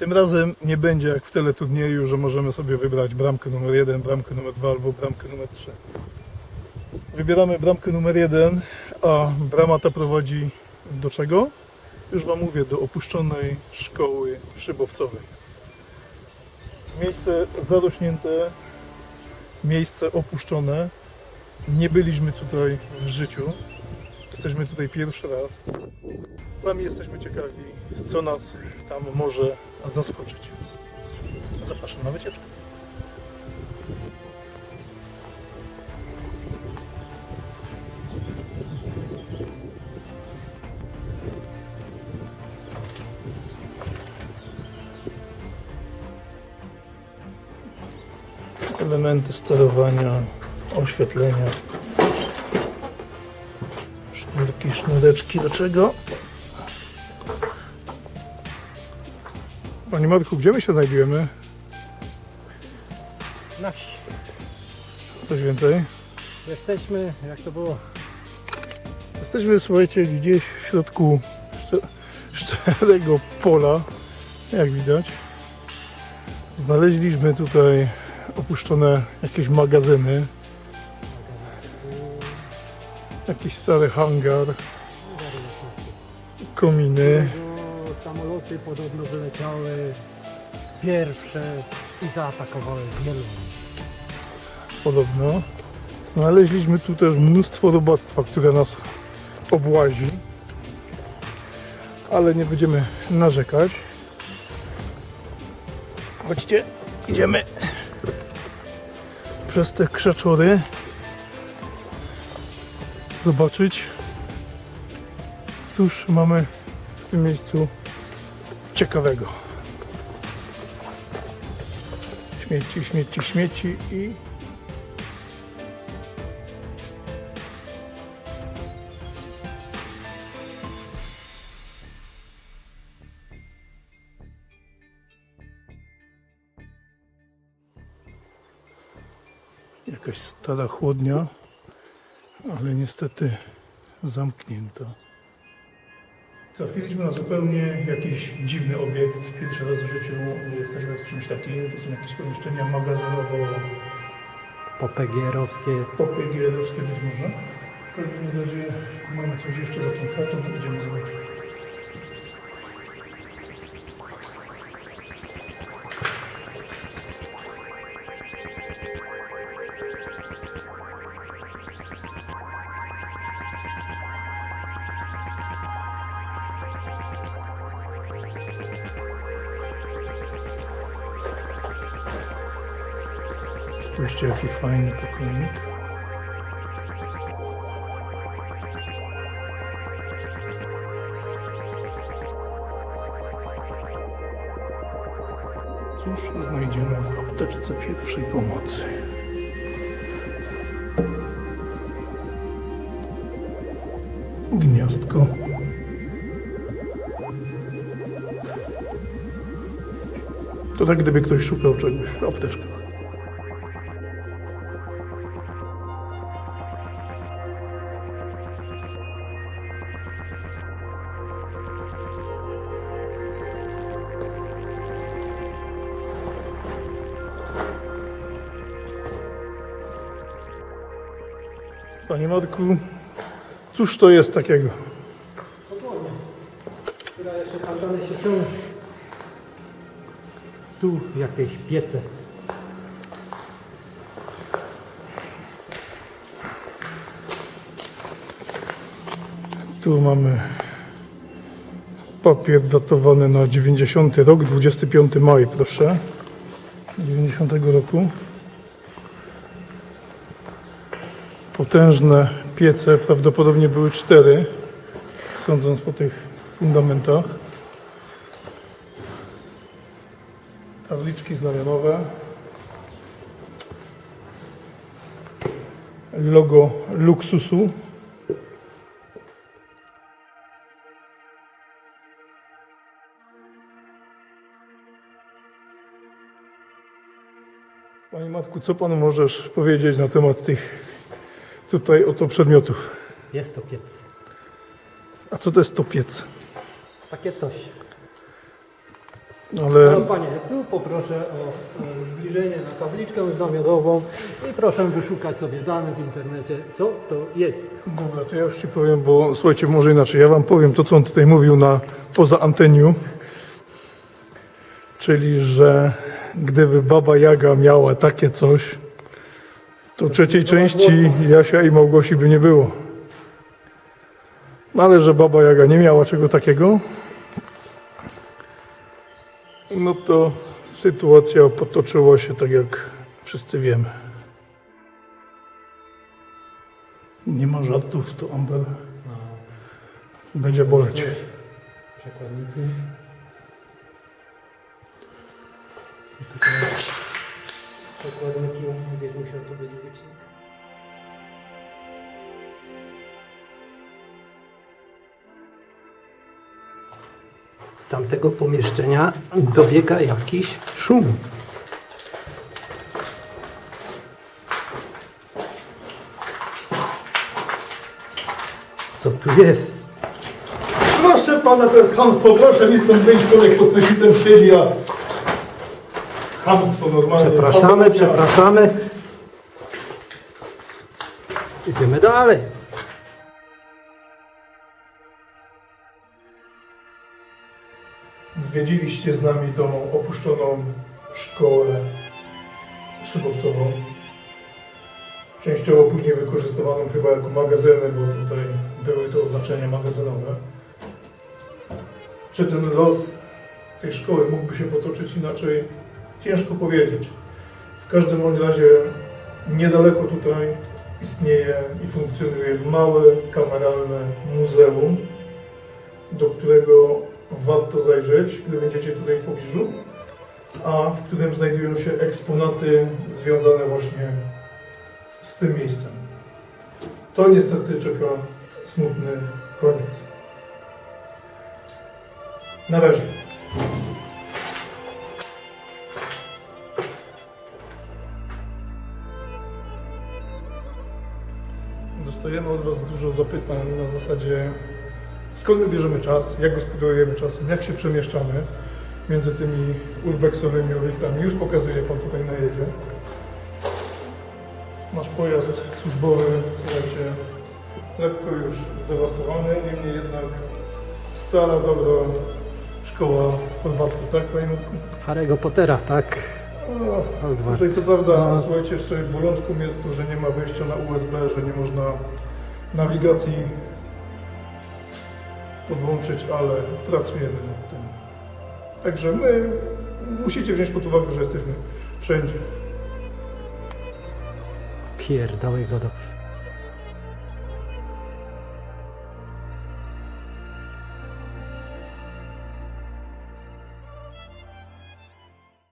Tym razem nie będzie jak w teleturnieju, że możemy sobie wybrać bramkę numer 1, bramkę numer 2 albo bramkę numer 3. Wybieramy bramkę numer 1, a brama ta prowadzi do czego? Już Wam mówię, do opuszczonej szkoły szybowcowej. Miejsce zarośnięte, miejsce opuszczone. Nie byliśmy tutaj w życiu. Jesteśmy tutaj pierwszy raz. Sami jesteśmy ciekawi, co nas tam może zaskoczyć. Zapraszam na wycieczkę. Elementy sterowania, oświetlenia. Sznurki, sznureczki do czego? Panie Marku, gdzie my się znajdujemy? Na wsi. Coś więcej? Jesteśmy, jak to było? Jesteśmy, słuchajcie, gdzieś w środku szcze- szczerego pola, jak widać. Znaleźliśmy tutaj opuszczone jakieś magazyny, jakiś stary hangar, kominy. Samoloty podobno wyleciały pierwsze i zaatakowały wielu. podobno. Znaleźliśmy tu też mnóstwo robactwa, które nas obłazi. Ale nie będziemy narzekać. Chodźcie, idziemy przez te krzaczory zobaczyć cóż mamy w tym miejscu ciekawego. Śmieci, śmieci, śmieci i Jakaś stara chłodnia, ale niestety zamknięta. Trafiliśmy na zupełnie jakiś dziwny obiekt. Pierwszy raz w życiu jesteśmy w czymś takim. To są jakieś pomieszczenia magazynowo Popegierowskie. popgierowskie być może. W każdym razie tu mamy coś jeszcze za tą kratą, idziemy zobaczyć. Spójrzcie jaki fajny pokoik. Cóż znajdziemy w apteczce pierwszej pomocy? Gniazdko. To tak gdyby ktoś szukał czegoś w apteczkach. Panie Marku, cóż to jest takiego? Która jeszcze tam dalej się ciągnie. Tu jakieś piece. Tu mamy papier datowany na 90 rok, 25 maj, proszę. 90 roku. Potężne piece, prawdopodobnie były cztery, sądząc po tych fundamentach. Tabliczki znamionowe. Logo luksusu. Panie Matku, co Pan możesz powiedzieć na temat tych tutaj oto przedmiotów? Jest to piec. A co to jest to piec? Takie coś. No, Ale panie, tu poproszę o, o zbliżenie na tabliczkę znamiotową i proszę wyszukać sobie dane w internecie, co to jest. dobra, to ja już Ci powiem, bo słuchajcie, może inaczej. Ja Wam powiem to, co on tutaj mówił na poza anteniu. Czyli, że gdyby Baba Jaga miała takie coś, to trzeciej części Jasia i Małgosi by nie było. No ale że Baba Jaga nie miała czego takiego, no to sytuacja potoczyła się tak, jak wszyscy wiemy. Nie ma żartów z to Amber. Będzie boleć. Przekładniki. Gdzieś musiał tu być licznik. Z tamtego pomieszczenia dobiega jakiś szum. Co tu jest? Proszę pana, to jest chamstwo. Proszę mi stąd wyjść, człowiek pod prysznicem siedzi, a... Chamstwo normalnie. Przepraszamy, przepraszamy. Idziemy dalej. Zwiedziliście z nami tą opuszczoną szkołę szybowcową. Częściowo później wykorzystywaną chyba jako magazyny, bo tutaj były to oznaczenia magazynowe. Czy ten los tej szkoły mógłby się potoczyć inaczej? Ciężko powiedzieć. W każdym razie niedaleko tutaj istnieje i funkcjonuje małe, kameralne muzeum, do którego warto zajrzeć, gdy będziecie tutaj w pobliżu, a w którym znajdują się eksponaty związane właśnie z tym miejscem. To niestety czeka smutny koniec. Na razie. Dostajemy od Was dużo zapytań na zasadzie skąd my bierzemy czas, jak gospodarujemy czasem, jak się przemieszczamy między tymi urbexowymi obiektami. Już pokazuję Pan tutaj na jedzie. Nasz pojazd służbowy, słuchajcie, lekko już zdewastowany, niemniej jednak stara, dobra szkoła Chorwatów, tak Panie Marku? Pottera, tak? O. Tutaj co prawda, słuchajcie, jeszcze bolączką jest to, że nie ma wejścia na USB, że nie można nawigacji podłączyć, ale pracujemy nad tym. Także my musicie wziąć pod uwagę, że jesteśmy wszędzie. Pierdoły go do...